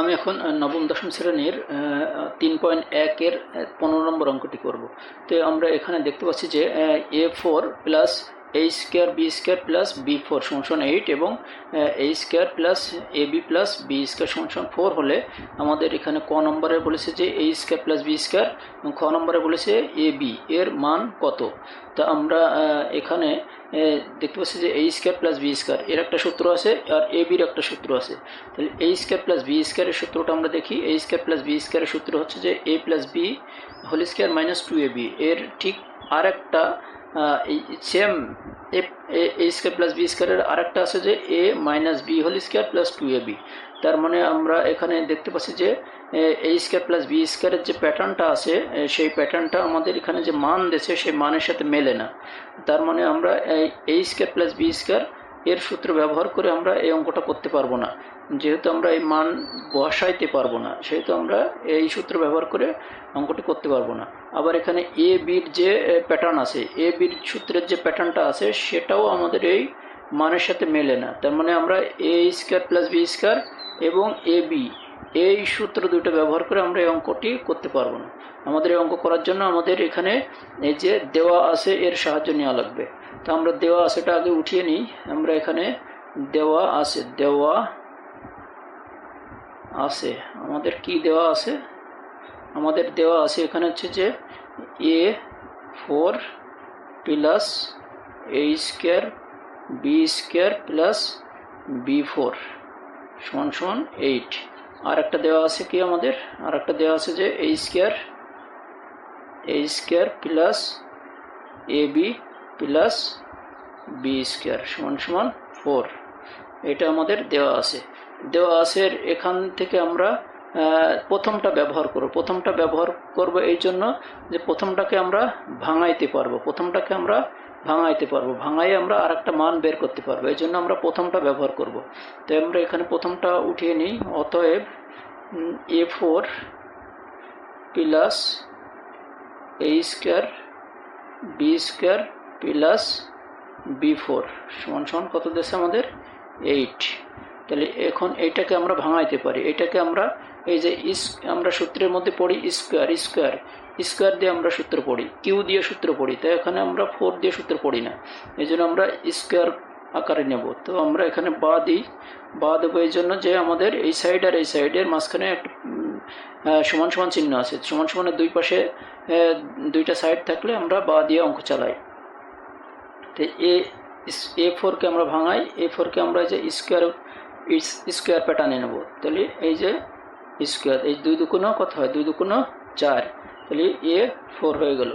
আমি এখন নবম, দশম শ্রেণির তিন পয়েন্ট একের পনেরো নম্বর অঙ্কটি করব। তো আমরা এখানে দেখতে পাচ্ছি যে A four plus A square B square plus B four সমান এইট এবং A square plus A B plus B square সমান ফোর হলে আমাদের এখানে ক নম্বরে বলেছে যে A square plus B square এবং খ নম্বরে বলেছে এ বি এর মান কত? তা আমরা এখানে দেখতে পাচ্ছি যে A square plus B square এর একটা সূত্র আছে আর এ বির একটা সূত্র আছে। তাহলে এ স্কোয়ার প্লাস বি স্কোয়ারের সূত্রটা আমরা দেখি এ স্কোয়ার প্লাস বি স্কোয়ারের সূত্র হচ্ছে যে A plus B whole square minus two A B এর ঠিক আর একটা এই same A square plus B স্কোয়ারের আরেকটা আছে যে A minus B whole square plus two A B তার মানে আমরা এখানে দেখতে পাচ্ছি যে, এ স্কোয়ার প্লাস বি স্কোয়ারের যে প্যাটার্নটা আছে সেই প্যাটার্নটা আমাদের এখানে যে মান দিয়েছে, সেই মানের সাথে মেলে না। তার মানে আমরা A square plus B square এর সূত্র ব্যবহার করে আমরা এই অঙ্কটা করতে পারব না। যেহেতু আমরা এই মান বসাইতে পারব না, সেহেতু আমরা এই সূত্র ব্যবহার করে অঙ্কটি করতে পারব না। আবার এখানে এ বির যে প্যাটার্ন আছে এ বির সূত্রের যে প্যাটার্নটা আছে, সেটাও আমাদের এই মানের সাথে মেলে না। তার মানে আমরা A square plus B square এবং এ বি এই সূত্র দুটো ব্যবহার করে আমরা এই অঙ্কটি করতে পারব না। আমাদের এই অঙ্ক করার জন্য আমাদের এখানে এই যে দেওয়া আছে, এর সাহায্য নেওয়া লাগবে। তো আমরা দেওয়া আছেটা আগে উঠিয়ে নিই। আমরা এখানে দেওয়া আছে, দেওয়া আছে। আমাদের কি দেওয়া আছে? আমাদের দেওয়া আছে এখানে হচ্ছে যে A four plus A square, B square plus B four সমান সমান এইট। আর একটা দেওয়া আছে কি আমাদের? আর একটা দেওয়া আছে যে A square A square plus A B plus B square সমান সমান ফোর। এটা আমাদের দেওয়া আছে। দেওয়া আছে, এখান থেকে আমরা প্রথমটা ব্যবহার করব। প্রথমটা ব্যবহার করব এই জন্য যে প্রথমটাকে আমরা ভাঙাইতে পারব। প্রথমটাকে আমরা ভাঙাইতে পারব। ভাঙাই আমরা আর একটা মান বের করতে পারব। এই জন্য আমরা প্রথমটা ব্যবহার করব। তো আমরা এখানে প্রথমটা উঠিয়ে নিই। অতএব a four plus a square b square plus b four সমান সমান কত দেশে আমাদের? এইট তাহলে এখন এইটাকে আমরা ভাঙাইতে পারি। এটাকে আমরা এই যে ইস, আমরা সূত্রের মধ্যে পড়ি স্কোয়ার স্কোয়ার। স্কোয়ার দিয়ে আমরা সূত্র পড়ি কিউ দিয়ে সূত্র পড়ি। তাই এখানে আমরা ফোর দিয়ে সূত্র পড়ি না। এই জন্য আমরা স্কোয়ার আকারে নেব। তো আমরা এখানে বা দিই, বা দেবো এই জন্য যে আমাদের এই সাইড আর এই সাইডের মাঝখানে একটা সমান সমান চিহ্ন আছে। সমান সমানের দুই পাশে দুইটা সাইড থাকলে আমরা বা দিয়ে অঙ্ক চালাই। তো এ এ ফোরকে আমরা ভাঙাই। এ ফোরকে আমরা যে স্কোয়ার স্কোয়ার প্যাটার্নে নেব তাহলে এই যে স্কোয়ার এই দুই দুগুণ কত হয়? দুই দুগুণ চার। তাহলে এ ফোর হয়ে গেল।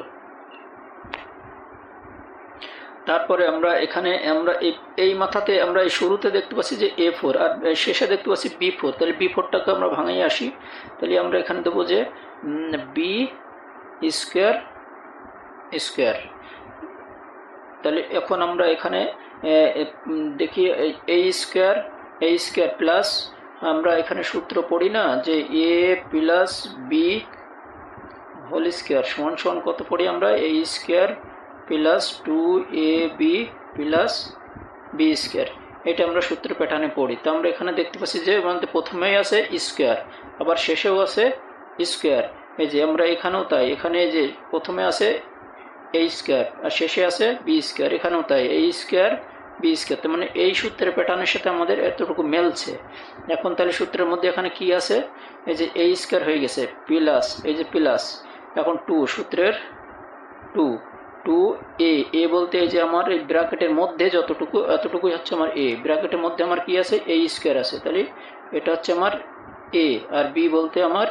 তারপরে আমরা এখানে, আমরা এই এই মাথাতে আমরা এই শুরুতে দেখতে পাচ্ছি যে এ ফোর আর শেষে দেখতে পাচ্ছি বি ফোর তাহলে বি ফোরটাকে আমরা ভাঙাই আসি। তাহলে আমরা এখানে দেবো যে বি স্কোয়ার স্কোয়ার তাহলে এখন আমরা এখানে দেখি, a square a square plus আমরা এখানে সূত্র পড়ি না যে a plus b whole square সমান সমান কত পড়ি আমরা? A square plus two a b plus b square এটা আমরা সূত্র প্যাটার্নে পড়ি। তো আমরা এখানে দেখতে পাচ্ছি যে আমাদের প্রথমেই আছে স্কোয়ার আবার শেষেও আছে স্কোয়ার এই যে আমরা এখানেও তাই, এখানে যে প্রথমে আছে এ স্কোয়ার আর শেষে আছে বি স্কোয়ার এখানেও তাই। এ স্কোয়ার বি স্কোয়ার তার মানে এই সূত্রের প্যাটার্নের সাথে আমাদের এতটুকু মেলছে। এখন তাহলে সূত্রের মধ্যে এখানে কি আছে? এই যে এই স্কোয়ার হয়ে গেছে প্লাস এই যে প্লাস এখন টু সূত্রের টু টু এ এ বলতে এই যে আমার এই ব্র্যাকেটের মধ্যে যতটুকু, এতটুকুই হচ্ছে আমার এ ব্র্যাকেটের মধ্যে আমার কি আছে? এ স্কোয়ার আছে। তাহলে এটা হচ্ছে আমার এ আর বি বলতে আমার,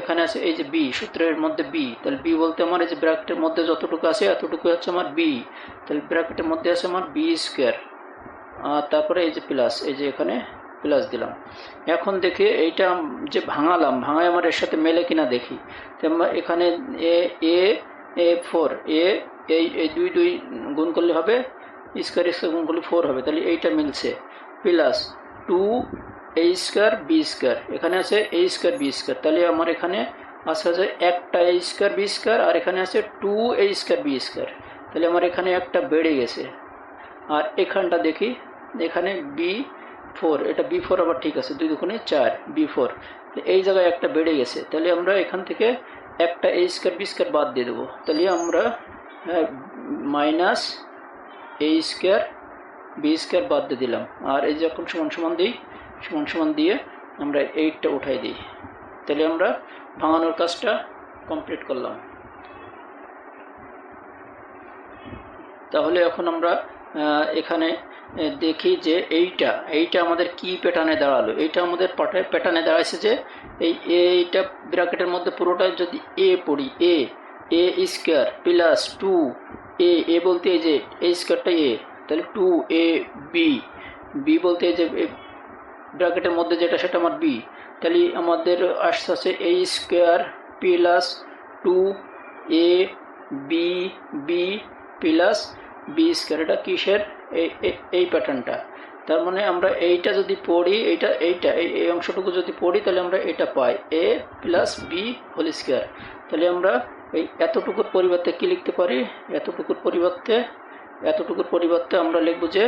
এখানে আছে এই যে বি সূত্রের মধ্যে বি তাহলে বি বলতে আমার এই যে ব্র্যাকেটের মধ্যে যতটুকু আছে এতটুকু হচ্ছে আমার বি তাহলে ব্র্যাকেটের মধ্যে আছে আমার বি স্কোয়ার আর তারপরে এই যে প্লাস এই যে এখানে প্লাস দিলাম। এখন দেখি এইটা যে ভাঙালাম ভাঙাই আমার এর সাথে মেলে কিনা দেখি। এখানে এ এ এ ফোর এ এই এই দুই দুই গুণ করলে হবে স্কোয়ার স্কোয়ার গুণ করলে ফোর হবে, তাহলে এইটা মিলছে। Plus two a square b square এখানে আছে এ স্কোয়ার বি স্কোয়ার তাহলে আমার এখানে আছে হচ্ছে একটা এ স্কোয়ার বি স্কোয়ার আর এখানে আছে two a square b square তাহলে আমার এখানে একটা বেড়ে গেছে। আর এখানটা দেখি, এখানে বি ফোর এটা বি ফোর আবার ঠিক আছে, দুই দুগুণে চার বি ফোর এই জায়গায় একটা বেড়ে গেছে। তাহলে আমরা এখান থেকে একটা এ স্কোয়ার বি স্কোয়ার বাদ দিয়ে দেবো। তাহলে আমরা minus a square b square বাদ দিয়ে দিলাম। আর এই যখন সমান সমান দিই সমান সমান দিয়ে আমরা এইটটা উঠাই দিই। তাহলে আমরা ভাঙানোর কাজটা কমপ্লিট করলাম। তাহলে এখন আমরা এখানে দেখি যে এইটা এইটা আমাদের কি প্যাটার্নে দাঁড়াল? এইটা আমাদের প্যাটার্নে দাঁড়াইছে যে এই, এইটা ব্র্যাকেটের মধ্যে পুরোটা যদি এ পড়ি a a square plus two a a বলতে এই যে এ স্কোয়ারটা এ তাহলে টু এ বি বি বলতে এই যে ব্র্যাকেটের মধ্যে যেটা, সেটা আমার বি তাহলে আমাদের আসছে আছে a square plus two a b b plus b square এটা কিসের? এই প্যাটার্নটা তার মানে আমরা এইটা যদি পড়ি, এইটা এইটা, এই এই অংশটুকু যদি পড়ি, তাহলে আমরা এটা পাই। A plus b whole square তাহলে আমরা এই এতটুকুর পরিবর্তে কি লিখতে পারি? এতটুকুর পরিবর্তে এতটুকুর পরিবর্তে আমরা লিখব যে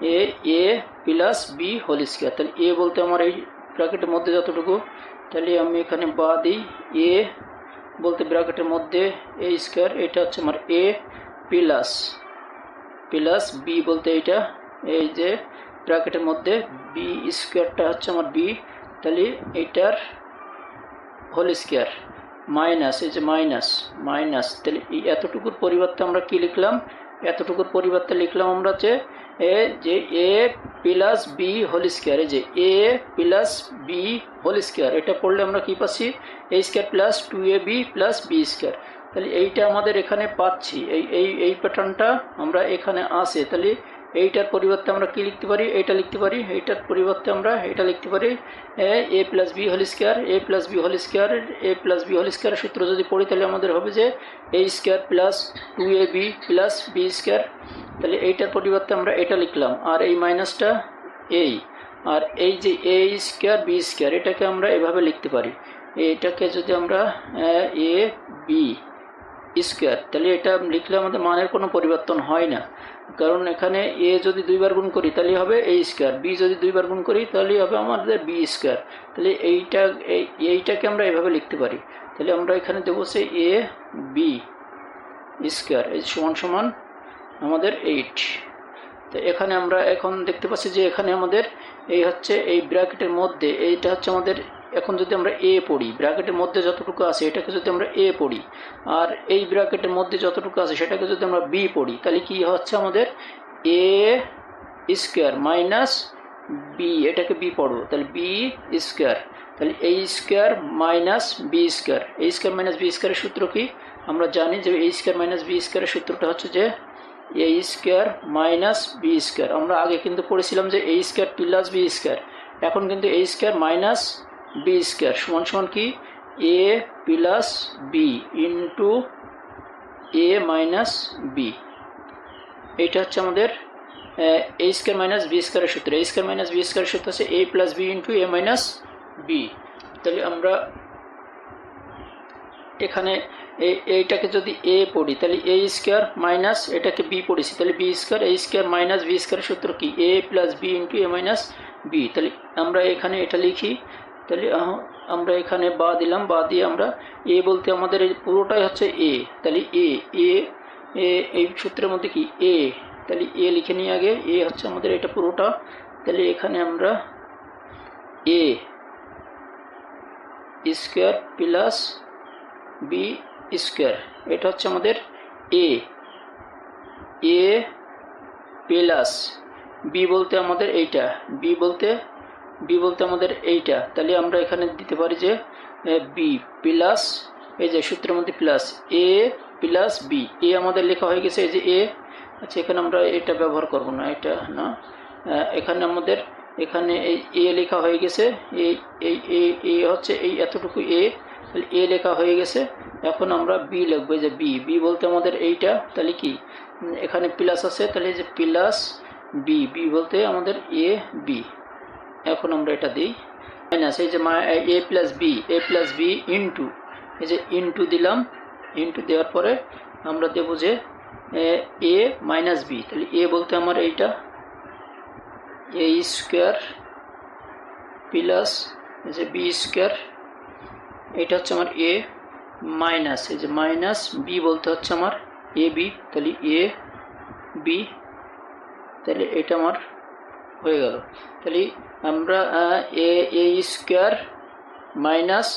a a plus b whole square তাহলে এ বলতে আমার এই ব্র্যাকেটের মধ্যে যতটুকু, তাহলে আমি এখানে বা দিই এ বলতে ব্র্যাকেটের মধ্যে এ স্কোয়ার এটা হচ্ছে আমার এ প্লাস প্লাস বি বলতে এইটা, এই যে ব্র্যাকেটের মধ্যে বি স্কোয়ারটা হচ্ছে আমার বি তাহলে এইটার হোল স্কোয়ার মাইনাস এই যে মাইনাস মাইনাস তাহলে এই এতটুকুর পরিবর্তে আমরা কি লিখলাম? এতটুকুর পরিবর্তে লিখলাম আমরা যে এ যে a plus b whole square, এই যে a plus b whole square, এটা পড়লে আমরা কি পাচ্ছি? A square plus two a b plus b square. তাহলে এইটা আমাদের এখানে পাচ্ছি, এই এই এই প্যাটার্নটা আমরা এখানে আসে তাহলে এইটার পরিবর্তে আমরা কি লিখতে পারি? এইটা লিখতে পারি। এইটার পরিবর্তে আমরা এটা লিখতে পারি, a plus b whole square, a plus b whole square, a plus b whole square সূত্র যদি পড়ি তাহলে আমাদের হবে যে a square plus two a b plus b square. তাহলে এইটার পরিবর্তে আমরা এটা লিখলাম। আর এই মাইনাসটা এই। আর এই যে এ স্কোয়ার বি স্কোয়ার এটাকে আমরা এভাবে লিখতে পারি। এটাকে যদি আমরা এ বি স্কোয়ার, তাহলে এটা লিখলে আমাদের মানের কোনো পরিবর্তন হয় না। কারণ এখানে এ যদি দুইবার গুণ করি তাহলে হবে এ স্কোয়ার। বি যদি দুইবার গুণ করি তাহলে হবে আমাদের বি স্কোয়ার। তাহলে এইটা, এই, এইটাকে আমরা এভাবে লিখতে পারি। তাহলে আমরা এখানে দেবো সে এ, বি স্কোয়ার, এই সমান সমান আমাদের এইট। তো এখানে আমরা এখন দেখতে পাচ্ছি যে এখানে আমাদের এই হচ্ছে এই ব্র্যাকেটের মধ্যে, এইটা হচ্ছে আমাদের এখন যদি আমরা এ পড়ি, ব্র্যাকেটের মধ্যে যতটুকু আছে, এটাকে যদি আমরা এ পড়ি, আর এই ব্র্যাকেটের মধ্যে যতটুকু আছে, সেটাকে যদি আমরা বি পড়ি, তাহলে কি হচ্ছে আমাদের? এ স্কোয়ার মাইনাস বি এটাকে বি পড়ব, তাহলে বি স্কোয়ার তাহলে এই স্কোয়ার মাইনাস বি স্কোয়ার এই স্কোয়ার মাইনাস বি স্কোয়ারের সূত্র কি? আমরা জানি যে এই স্কোয়ার মাইনাস বি স্কোয়ারের সূত্রটা হচ্ছে যে a square minus b square আমরা আগে কিন্তু পড়েছিলাম যে a square plus b square এখন কিন্তু a square minus b square, সমান সমান কি? A plus b into a minus b এইটা হচ্ছে আমাদের এ স্কোয়ার মাইনাস বি স্কোয়ারের সূত্র। এ স্কোয়ার মাইনাস বি স্কোয়ারের সূত্র হচ্ছে a plus b into a minus b তাহলে আমরা এখানে এই- এইটাকে যদি এ পড়ি, তাহলে এ স্কোয়ার মাইনাস এটাকে বি পড়েছি। তাহলে b square a square minus b স্কোয়ারের সূত্র কি? A plus b into a minus b তাহলে আমরা এখানে এটা লিখি তাহলে আমরা এখানে বা দিলাম, বা দিয়ে আমরা এ বলতে আমাদের এই পুরোটাই হচ্ছে এ। তাহলে এ এ এই সূত্রের মধ্যে কি এ? তাহলে এ লিখে নিয়ে আগে, এ হচ্ছে আমাদের এটা পুরোটা। তাহলে এখানে আমরা a square plus b square, এটা হচ্ছে আমাদের এ। এ প্লাস বি বলতে আমাদের এইটা, বি বলতে বি বলতে আমাদের এইটা। তাহলে আমরা এখানে দিতে পারি যে বি প্লাস এই যে সূত্রের মধ্যে plus a plus b a আমাদের লেখা হয়ে গেছে এই যে এ আচ্ছা এখানে আমরা এটা ব্যবহার করব না, এটা না। এখানে আমাদের, এখানে এই এ লেখা হয়ে গেছে, এই এই এ হচ্ছে এই এতটুকু এ তাহলে এ লেখা হয়ে গেছে। এখন আমরা বি লিখব যে বি বি বলতে আমাদের এইটা, তাহলে কি? এখানে প্লাস আছে, তাহলে যে প্লাস বি বি বলতে আমাদের এ বি এখন আমরা এটা দিই। মাইনাস এই যে a plus b a plus b into এই যে ইন্টু দিলাম ইন্টু দেওয়ার পরে আমরা দেবো যে, এ মাইনাস বি তাহলে এ বলতে আমার এইটা এ স্কোয়ার প্লাস এই যে বি স্কোয়ার এটা হচ্ছে আমার এ মাইনাস এই যে মাইনাস বি বলতে হচ্ছে আমার এ বি তাহলে এ বি তাহলে এটা আমার হয়ে গেল। তাহলে আমরা a a square minus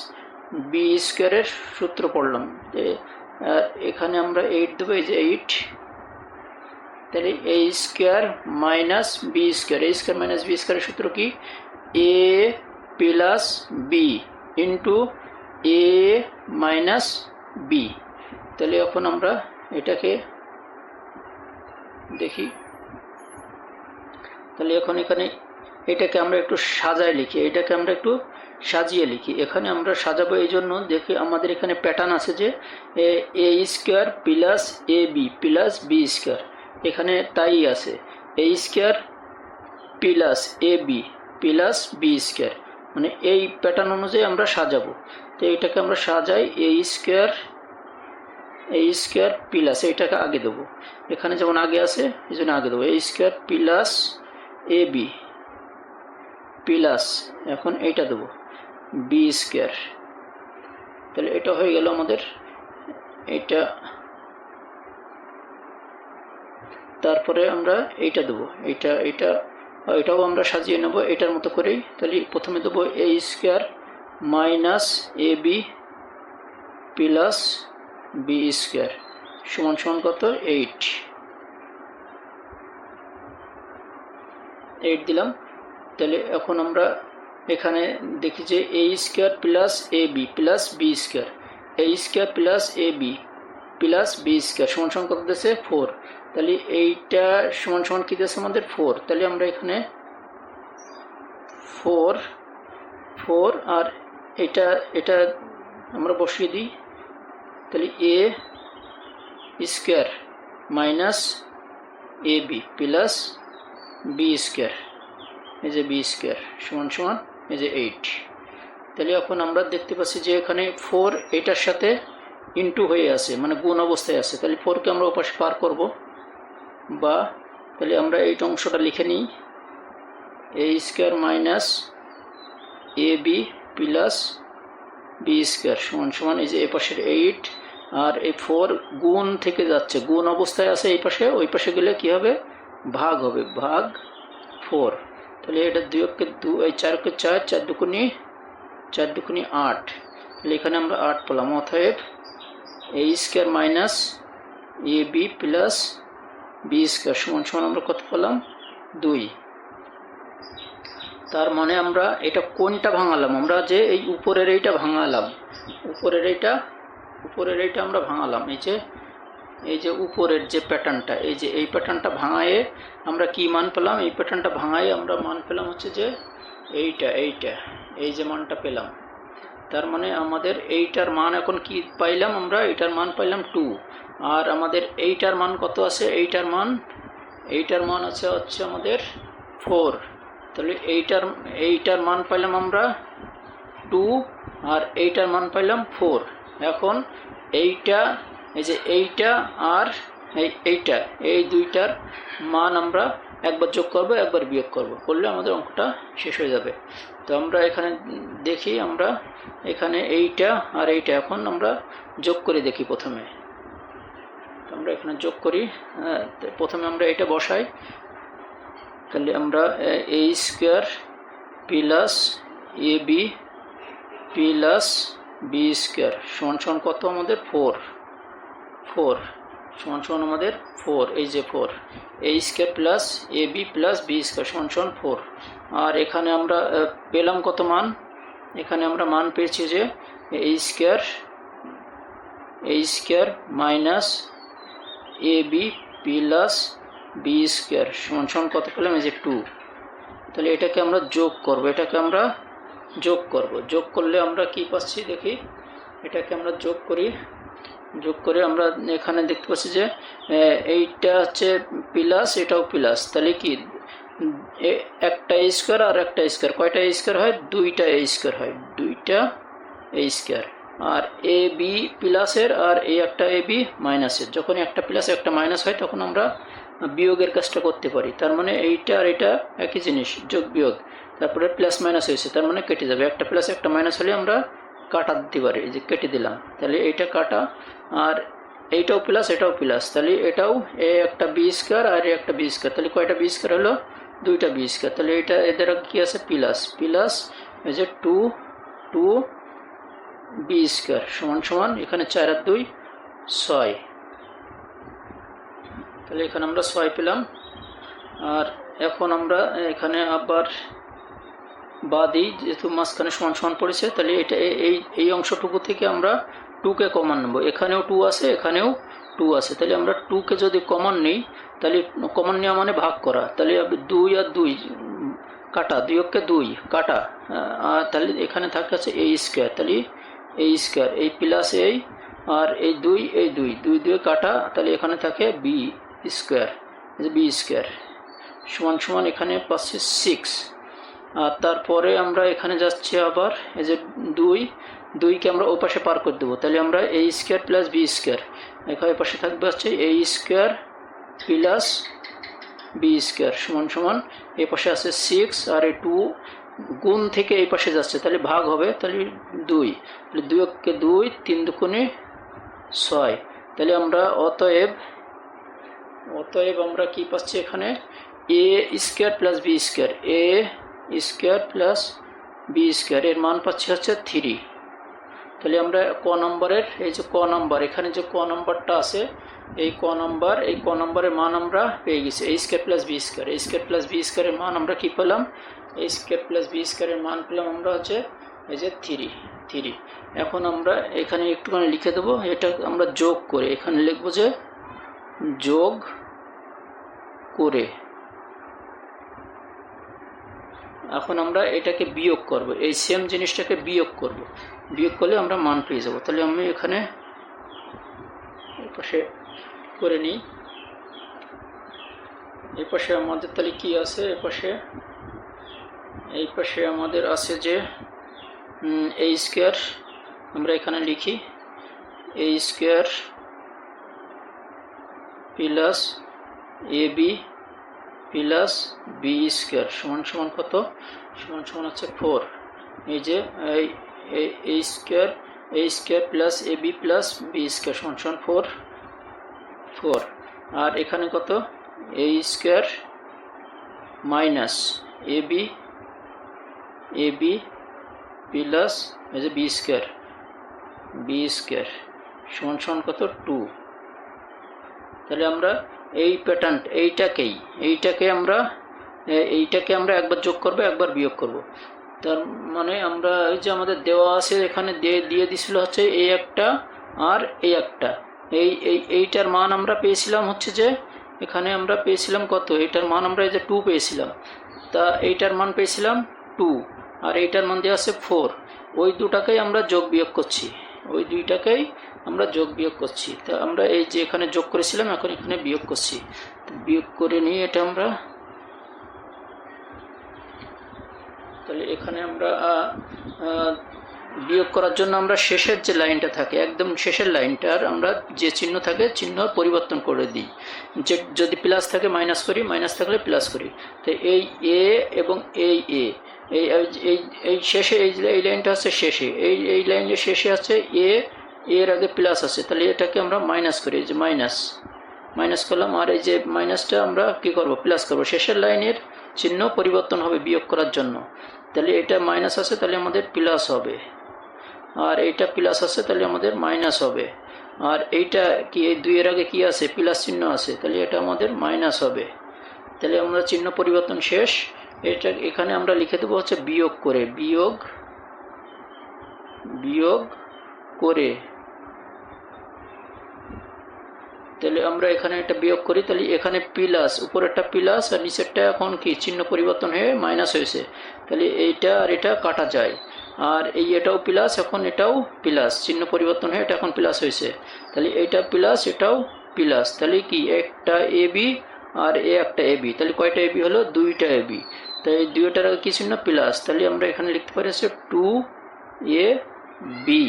b স্কোয়ারের সূত্র পড়লাম। এখানে আমরা এইট দেবো, এই যে এইট তাহলে a square minus b square, a square minus b স্কোয়ারের সূত্র কি? A plus b into a minus b. তাহলে এখন আমরা এটাকে দেখি। তাহলে এখন এখানে এটাকে আমরা একটু সাজায় লিখি, এটাকে আমরা একটু সাজিয়ে লিখি। এখানে আমরা সাজাবো এই জন্য দেখি আমাদের এখানে প্যাটার্ন আছে যে, a square plus a b, plus b square. এখানে তাই আছে, a square plus a b, plus b square. মানে এই প্যাটার্ন অনুযায়ী আমরা সাজাবো। তো এইটাকে আমরা সাজাই, a square a square plus এইটাকে আগে দেবো। এখানে যেমন আগে আছে, এই জন্য আগে দেবো। A square plus a b plus, এখন এইটা দেবো বি স্কোয়ার তাহলে এটা হয়ে গেল আমাদের এটা তারপরে আমরা এইটা দেবো, এইটা এইটা এটাও আমরা সাজিয়ে নেব, এটার মতো করেই। তাহলে প্রথমে দেবো a square minus a b plus b square সমান সমান কত? এইট এইট দিলাম। তাহলে এখন আমরা এখানে দেখি যে a square plus a b plus b square a square plus a b plus b square সমান সমান কত দিয়েছে ফোর তাহলে এইটা সমান সমান কী দিয়েছে আমাদের? ফোর তাহলে আমরা এখানে ফোর ফোর আর এটা এটা আমরা বসিয়ে দিই। তাহলে a square minus a b plus b square এই যে বি স্কোয়ার সমান সমান এই যে এইট তাহলে এখন আমরা দেখতে পাচ্ছি যে এখানে ফোর এটার সাথে ইন্টু হয়ে আছে মানে গুণ অবস্থায় আছে। তাহলে ফোরকে আমরা ওপাশে পার করব বা তাহলে আমরা এই অংশটা লিখে নিই। A square minus a b plus b square সমান সমান এই যে এ পাশের এইট আর এই ফোর গুণ থেকে যাচ্ছে, গুণ অবস্থায় আছে এই পাশে, ওই পাশে গেলে কি হবে? ভাগ হবে, ভাগ ফোর তাহলে এটা দুই অক্ষে দু এই চার অক্ষে চার চার দুকুনি চার দুকুনি আট তাহলে এখানে আমরা আট পেলাম অতএব a square minus a b plus b square সমান সমান আমরা কত পেলাম দুই তার মানে আমরা এটা কোনটা ভাঙালাম আমরা যে এই উপরের এইটা ভাঙালাম উপরের এইটা উপরের এইটা আমরা ভাঙালাম এই যে এই যে উপরের যে প্যাটার্নটা, এই যে এই প্যাটার্নটা ভাঙায়ে আমরা কি মান পেলাম? এই প্যাটার্নটা ভাঙায়ে আমরা মান পেলাম হচ্ছে যে এইটা এইটা, এই যে মানটা পেলাম। তার মানে আমাদের এইটার মান এখন কি পাইলাম আমরা? এইটার মান পাইলাম টু। আর আমাদের এইটার মান কত আছে? এইটার মান এইটার মান আছে হচ্ছে আমাদের ফোর। তাহলে এইটার এইটার মান পাইলাম আমরা টু, আর এইটার মান পাইলাম ফোর। এখন এইটা এই যে এইটা আর এই এইটা এই দুইটার মান আমরা একবার যোগ করব একবার বিয়োগ করব। করলে আমাদের অঙ্কটা শেষ হয়ে যাবে। তো আমরা এখানে দেখি আমরা এখানে এইটা আর এইটা এখন আমরা যোগ করে দেখি প্রথমে। আমরা এখানে যোগ করি হ্যাঁ, প্রথমে আমরা এটা বসাই। তাহলে আমরা a square plus a b plus b square সমান সমান কত আমাদের? ফোর। ফোর, সমান সমান আমাদের ফোর, এই যে four, a square plus a b plus b square, সমান সমান ফোর। আর এখানে আমরা পেলাম কত মান? এখানে আমরা মান পেয়েছি যে a square a square minus a b plus b square, সমান সমান কত পেলাম? এই যে টু। তাহলে এটাকে আমরা যোগ করব, এটাকে আমরা যোগ করব। যোগ করলে আমরা কি পাচ্ছি দেখি? এটাকে আমরা যোগ করি যোগ করে আমরা এখানে দেখতে পাচ্ছি যে এইটা হচ্ছে প্লাস এটাও প্লাস তাহলে কি? একটা স্কোয়ার আর একটা স্কোয়ার কয়টা স্কোয়ার হয়? দুইটা স্কোয়ার হয়। দুইটা স্কোয়ার আর এ বি প্লাসের আর এই একটা এ বি মাইনাসের যখন একটা প্লাস একটা মাইনাস হয়, তখন আমরা বিয়োগের কাজটা করতে পারি। তার মানে এইটা আর এটা একই জিনিস, যোগ বিয়োগ। তারপরে প্লাস মাইনাস হয়েছে, তার মানে কেটে যাবে। একটা প্লাস একটা মাইনাস হলে আমরা কাটা দিতে পারি, এই যে কেটে দিলাম। তাহলে এইটা কাটা, আর এইটাও প্লাস এটাও প্লাস তাহলে এটাও এ একটা বি স্কোয়ার আর একটা বি স্কোয়ার তাহলে কয়টা বি স্কোয়ার হলো? দুইটা বি স্কোয়ার তাহলে এটা, এদের কি আছে? প্লাস প্লাস এই যে টু টু বি স্কোয়ার সমান সমান, এখানে চার আর দুই, ছয়। তাহলে এখানে আমরা ছয় পেলাম। আর এখন আমরা এখানে আবার বা দিই, যেহেতু মাঝখানে সমান সমান পড়েছে, তাহলে এটা এই এই অংশটুকু থেকে আমরা টুকে কমান নেব। এখানেও টু আছে, এখানেও টু আছে। তাহলে আমরা টুকে যদি কমন নিই, তাহলে কমন নেওয়া মানে ভাগ করা। তাহলে দুই আর দুই, কাটা দুই অক্ষে দুই কাটা তাহলে এখানে থাকে আছে এই স্কোয়ার তাহলে এই স্কোয়ার এই প্লাস এই, আর এই দুই এই দুই। দুই দুই কাটা, তাহলে এখানে থাকে বি স্কোয়ার বি স্কোয়ার সমান সমান এখানে পাচ্ছি সিক্স আর তারপরে আমরা এখানে যাচ্ছি আবার, এই যে দুই, দুইকে আমরা ও পাশে পার করে দেবো। তাহলে আমরা এই স্কোয়ার প্লাস বি স্কোয়ার এখানে এ পাশে থাকবে হচ্ছে এই স্কোয়ার প্লাস বি স্কোয়ার সমান সমান এই পাশে আছে সিক্স আর এ টু গুণ থেকে এই পাশে যাচ্ছে, তাহলে ভাগ হবে, তাহলে দুই তাহলে দুই অক্ষে দুই, তিন দুগুণে ছয়। তাহলে আমরা অতএব অতএব আমরা কি পাচ্ছি এখানে? A square plus b square a square plus b square, এর মান পাচ্ছি হচ্ছে থ্রি তাহলে আমরা ক নম্বরের, এই যে ক নম্বর, এখানে যে ক নম্বরটা আছে, এই ক নম্বর, এই ক নম্বরের মান আমরা পেয়ে গেছি। এই স্কোয়ার প্লাস বি স্কোয়ার এই স্কোয়ার প্লাস বি স্কোয়ারের মান আমরা কি পেলাম? এই স্কোয়ার প্লাস বি স্কোয়ারের মান পেলাম আমরা হচ্ছে, এই যে থ্রি থ্রি এখন আমরা এখানে একটুখানি লিখে দেবো, এটা আমরা যোগ করে, এখানে লিখব যে যোগ করে। এখন আমরা এটাকে বিয়োগ করব, এই সেম জিনিসটাকে বিয়োগ করব। বিয়োগ করলে আমরা মান পেয়ে যাব। তাহলে আমি এখানে পাশে করে নিই। এই পাশে আমাদের তাহলে কি আছে? এই পাশে এই পাশে আমাদের আছে যে এই স্কোয়ার আমরা এখানে লিখি এই square plus a b plus b square সমান সমান কত? সমান সমান হচ্ছে ফোর এই যে, এই স্কোয়ার এই square plus a b plus b square সমান সমান ফোর ফোর আর এখানে কত? এই square minus a b a b plus এই যে বি স্কোয়ার বি স্কোয়ার সমান সমান কত? টু তাহলে আমরা এই প্যাটার্ন এইটাকেই, এইটাকে আমরা এইটাকে আমরা একবার যোগ করব, একবার বিয়োগ করব। তার মানে আমরা এই যে আমাদের দেওয়া আছে, এখানে দিয়ে দিয়ে দিছিল হচ্ছে এই একটা আর এই একটা। এই এই, এইটার মান আমরা পেয়েছিলাম হচ্ছে যে, এখানে আমরা পেয়েছিলাম কত? এইটার মান আমরা এই যে টু পেয়েছিলাম। তা এইটার মান পেয়েছিলাম টু আর এইটার মান দেওয়া আছে ফোর ওই দুটাকেই আমরা যোগ বিয়োগ করছি। ওই দুইটাকেই আমরা যোগ বিয়োগ করছি। তা আমরা এই যে এখানে যোগ করেছিলাম, এখন এখানে বিয়োগ করছি। বিয়োগ করে নিয়ে এটা আমরা তাহলে এখানে আমরা বিয়োগ করার জন্য আমরা শেষের যে লাইনটা থাকে, একদম শেষের লাইনটার আমরা যে চিহ্ন থাকে, চিহ্ন পরিবর্তন করে দিই। যে যদি প্লাস থাকে মাইনাস করি মাইনাস থাকলে প্লাস করি। তো এই এ এবং এই এ এই এই শেষে, এই এই লাইনটা হচ্ছে শেষে, এই এই লাইনের শেষে আছে এ, এর আগে প্লাস আছে, তাহলে এটাকে আমরা মাইনাস করি, এই যে মাইনাস মাইনাস করলাম, আর এই যে মাইনাসটা আমরা কি করব? প্লাস করব। শেষের লাইনের চিহ্ন পরিবর্তন হবে বিয়োগ করার জন্য। তাহলে এটা মাইনাস আছে, তাহলে আমাদের প্লাস হবে। আর এইটা প্লাস আছে, তাহলে আমাদের মাইনাস হবে। আর এইটা কি, এই দুইয়ের আগে কি আছে? প্লাস চিহ্ন আছে, তাহলে এটা আমাদের মাইনাস হবে। তাহলে আমরা চিহ্ন পরিবর্তন শেষ। এটা এখানে আমরা লিখে দেবো হচ্ছে বিয়োগ করে, বিয়োগ বিয়োগ করে। তাহলে আমরা এখানে একটা বিয়োগ করি, তাহলে এখানে প্লাস উপরেরটা প্লাস আর নিচেরটা এখন কি? চিহ্ন পরিবর্তন হয়ে মাইনাস হয়েছে। তাহলে এইটা আর এটা কাটা যায়। আর এই এটাও প্লাস এখন এটাও প্লাস চিহ্ন পরিবর্তন হয়ে এটা এখন প্লাস হয়েছে। তাহলে এইটা প্লাস এটাও প্লাস তাহলে কি? একটা এ বি আর এ একটা এ বি তাহলে কয়টা এ বি হলো? দুইটা এ এই দুইটার আগে কি চিহ্ন প্লাস তাহলে আমরা এখানে লিখতে পারি হচ্ছে টু এ বি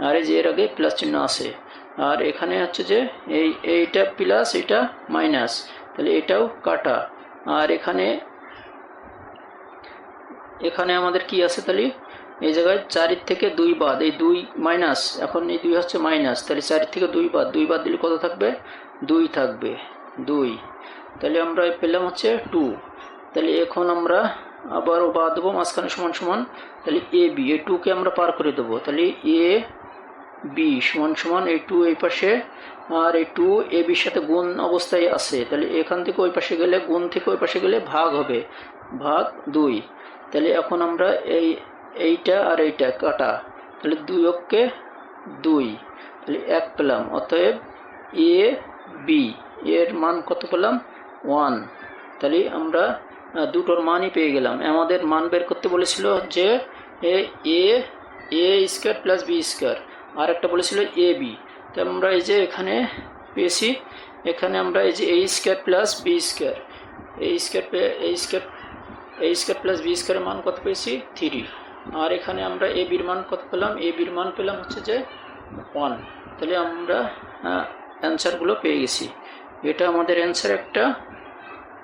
আর এই যে এর আগে প্লাস চিহ্ন আছে। আর এখানে হচ্ছে যে এই, এইটা প্লাস এটা মাইনাস তাহলে এটাও কাটা। আর এখানে এখানে আমাদের কি আছে তাহলে? এই জায়গায় চারির থেকে দুই বাদ। এই দুই মাইনাস এখন এই দুই হচ্ছে মাইনাস তাহলে চারির থেকে দুই বাদ। দুই বাদ দিলে কত থাকবে? দুই থাকবে। দুই। তাহলে আমরা পেলাম হচ্ছে টু তাহলে এখন আমরা আবারও বাদ দেবো, মাঝখানে সমান সমান। তাহলে এ বি এই টুকে আমরা পার করে দেবো। তাহলে এ বি সমান সমান এ টু এই পাশে, আর এই টু এ বির সাথে গুণ অবস্থায় আছে। তাহলে এখান থেকে ওই পাশে গেলে, গুণ থেকে ওই পাশে গেলে ভাগ হবে। ভাগ দুই। তাহলে এখন আমরা এই, এইটা আর এইটা কাটা। তাহলে দুই অক্ষে দুই। তাহলে এক পেলাম। অতএব এ বি এর মান কত পেলাম? ওয়ান তাহলে আমরা দুটোর মানই পেয়ে গেলাম। আমাদের মান বের করতে বলেছিল যে a a a square plus b square. আর একটা বলেছিল এ, বি। তো আমরা এই যে এখানে পেয়েছি, এখানে আমরা এই যে a square plus b square, a square a square a square plus b স্কোয়ারের মান কত পেয়েছি? থ্রি। আর এখানে আমরা এ বির মান কত পেলাম? এ বির মান পেলাম হচ্ছে যে ওয়ান। তাহলে আমরা অ্যান্সারগুলো পেয়ে গেছি। এটা আমাদের অ্যান্সার একটা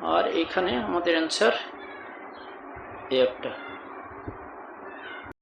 আর এখানে আমাদের অ্যান্সার এ একটা।